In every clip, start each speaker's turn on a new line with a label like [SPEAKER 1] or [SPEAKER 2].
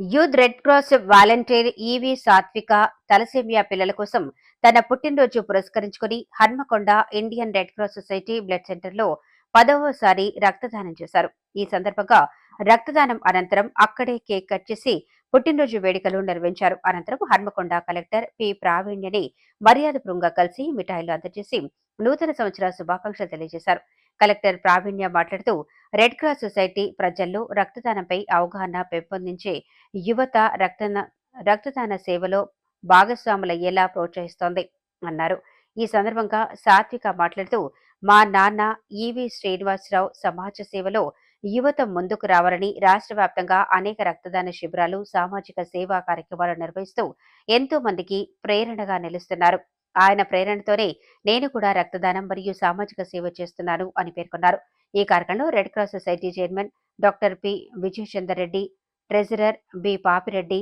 [SPEAKER 1] Youth red cross volunteer E V Satvika thalassaemia పిల్లల కోసం తన పుట్టినరోజు పురస్కరించుకుని Hanamkonda Indian red cross society blood సెంటర్లో పదవసారి రక్తదానం చేశారు. ఈ సందర్భంగా రక్తదానం అనంతరం అక్కడే కేక్ కట్ చేసి పుట్టినరోజు వేడుకలు నిర్వహించారు. అనంతరం హన్మకొండ కలెక్టర్ పి ప్రావీణ్యని మర్యాదపూర్వకంగా కలిసి మిఠాయిలు అందజేసి నూతన సంవత్సర శుభాకాంక్షలు తెలియజేశారు. కలెక్టర్ ప్రావీణ్య మాట్లాడుతూ రెడ్ క్రాస్ సొసైటీ ప్రజల్లో రక్తదానంపై అవగాహన పెంపొందించే యువత రక్తన రక్తదాన సేవలో భాగస్వాములయ్యేలా ప్రోత్సహిస్తోంది అన్నారు. ఈ సందర్భంగా సాత్విక మాట్లాడుతూ మా నాన్న ఈవి శ్రీనివాసరావు సమాజ సేవలో యువత ముందుకు రావాలని రాష్ట్ర వ్యాప్తంగా అనేక రక్తదాన శిబిరాలు సామాజిక సేవా కార్యక్రమాలు నిర్వహిస్తూ ఎంతో మందికి ప్రేరణగా నిలుస్తున్నారు. ఆయన ప్రేరణతోనే నేను కూడా రక్తదానం మరియు సామాజిక సేవ చేస్తున్నాను అని పేర్కొన్నారు. ఈ కార్యక్రమంలో red cross society chairman doctor P Vijayachander Reddy treasurer B Papireddy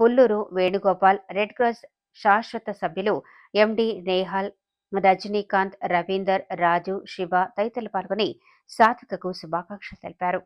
[SPEAKER 1] Pulluru Venugopal red cross శాశ్వత సభ్యులు ఎండి నేహాల్ రజనీకాంత్ రవీందర్ రాజు శివ తదితరులు పాల్గొని సాత్వికకు శుభాకాంక్షలు తెలిపారు.